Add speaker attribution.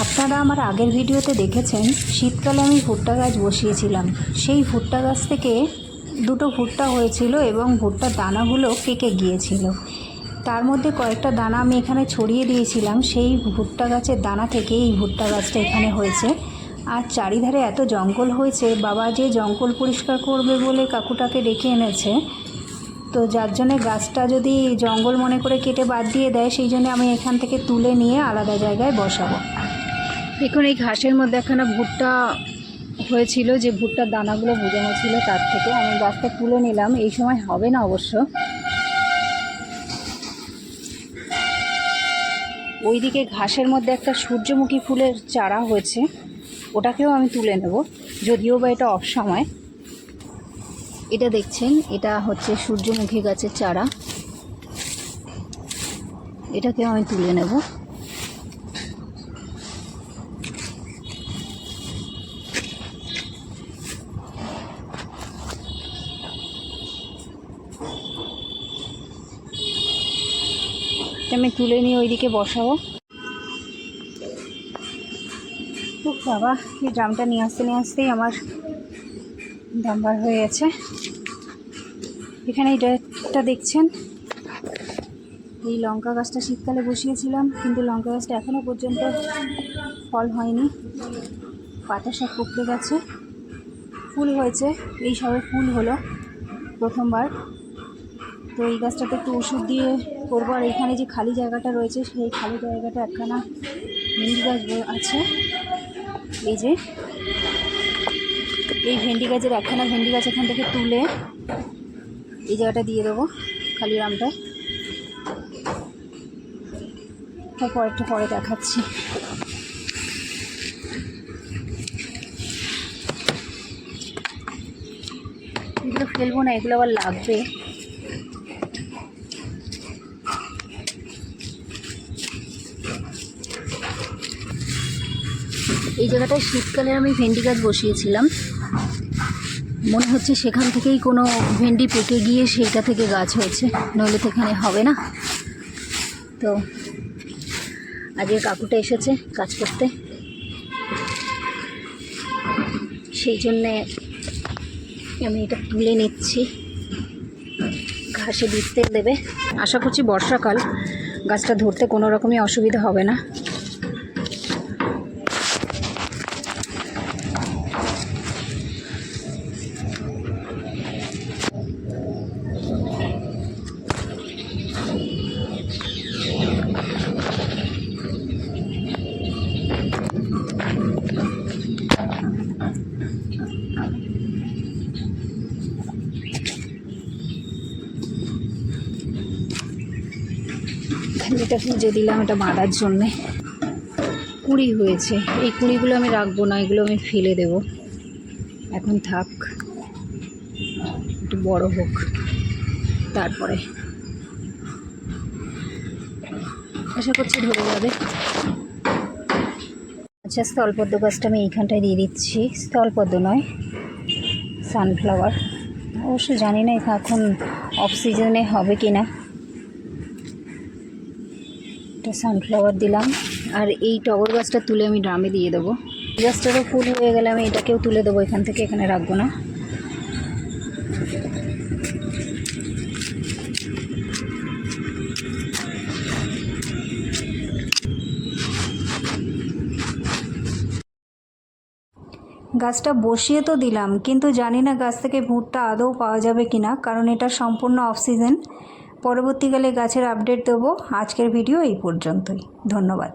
Speaker 1: আপনারা আমার আগের ভিডিওতে দেখেছেন, শীতকালে আমি ভুট্টা গাছ বসিয়েছিলাম। সেই ভুট্টা গাছ থেকে দুটো ভুট্টা হয়েছিল এবং ভুট্টার দানাগুলো পেকে গিয়েছিল। তার মধ্যে কয়েকটা দানা আমি এখানে ছড়িয়ে দিয়েছিলাম। সেই ভুট্টা গাছের দানা থেকে এই ভুট্টা গাছটা এখানে হয়েছে। আর চারিধারে এত জঙ্গল হয়েছে, বাবা যে জঙ্গল পরিষ্কার করবে বলে কাকুটাকে ডেকে এনেছে, তো যার জন্যে গাছটা যদি জঙ্গল মনে করে কেটে বাদ দিয়ে দেয়, সেই জন্য আমি এখান থেকে তুলে নিয়ে আলাদা জায়গায় বসাবো। এখন এই ঘাসের মধ্যে একখানা ভুট্টা হয়েছিল, যে ভুট্টার দানাগুলো বোঝানো ছিল তার থেকে। আমি গাছটা তুলে নিলাম, এই সময় হবে না অবশ্য। ওইদিকে ঘাসের মধ্যে একটা সূর্যমুখী ফুলের চারা হয়েছে, ওটাকেও আমি তুলে নেব, যদিও বা এটা অফ সময়। এটা দেখছেন, এটা হচ্ছে সূর্যমুখী গাছের চারা। এটাকেও আমি তুলে নেব। এটা আমি তুলে নিয়ে ওইদিকে বসাবো। বাবা, এই ড্রামটা নিয়ে আসতে, নিয়ে আসতেই আমার দাম্বার হয়ে গেছে। এখানে এটা দেখছেন? এই লঙ্কা গাছটা শীতকালে বসিয়েছিলাম, কিন্তু লঙ্কা গাছটা এখনও পর্যন্ত ফল হয়নি। পাতা সব কুকড়ে গেছে। ফুল হয়েছে, এই সবে ফুল হলো প্রথমবার। তো এই গাছটাতে একটু ওষুধ দিয়ে করব। আর এখানে যে খালি জায়গাটা রয়েছে, সেই খালি জায়গাটা একখানা ভেন্ডি গাছ আছে। এই যে, এই ভেন্ডি গাছের একখানা ভেন্ডি গাছ এখান থেকে তুলে এই জায়গাটা দিয়ে দেবো খালি রামটায় তারপর একটু পরে দেখাচ্ছি। এগুলো ফেলব না, এগুলো আবার লাগবে। এই জায়গাটায় শীতকালে আমি ভেন্ডি গাছ বসিয়েছিলাম। মনে হচ্ছে সেখান থেকেই কোনো ভেন্ডি পেকে গিয়ে সেইটা থেকে গাছ হয়েছে, নইলে তো এখানে হবে না। তো আজকে কাকুটা এসেছে কাজ করতে। সেই জন্যে আমি এটা তুলে নিচ্ছি। ঘাসে বীজ দেবে। আশা করছি বর্ষাকাল, গাছটা ধরতে কোনো রকমই অসুবিধা হবে না। যেটা পুজো দিলাম, এটা বাঁধার জন্যে। কুড়ি হয়েছে। এই কুড়িগুলো আমি রাখব না, এগুলো আমি ফেলে দেব। এখন থাক, একটু বড় হোক, তারপরে। আশা করছি ধরে যাবে। আচ্ছা স্থলপদ্ম গাছটা আমি এইখানটায় দিয়ে দিচ্ছি। স্থলপদ্ম নয় সানফ্লাওয়ার অবশ্য জানি না এখন অফ সিজনে হবে কি না সানফ্লাওয়ার দিলাম। আর এই টগর গাছটা তুলে আমি ড্রামে দিয়ে দেবো। গাছটারও ফুল হয়ে গেলে আমি এটাকেও তুলে দেবো, এখান থেকে এখানে রাখব না। গাছটা বসিয়ে তো দিলাম, কিন্তু জানি না গাছ থেকে ভুট্টা আদৌ পাওয়া যাবে কি না কারণ এটা সম্পূর্ণ অফ সিজন পরবর্তীকালে গাছের আপডেট দেবো। আজকের ভিডিও এই পর্যন্তই। ধন্যবাদ।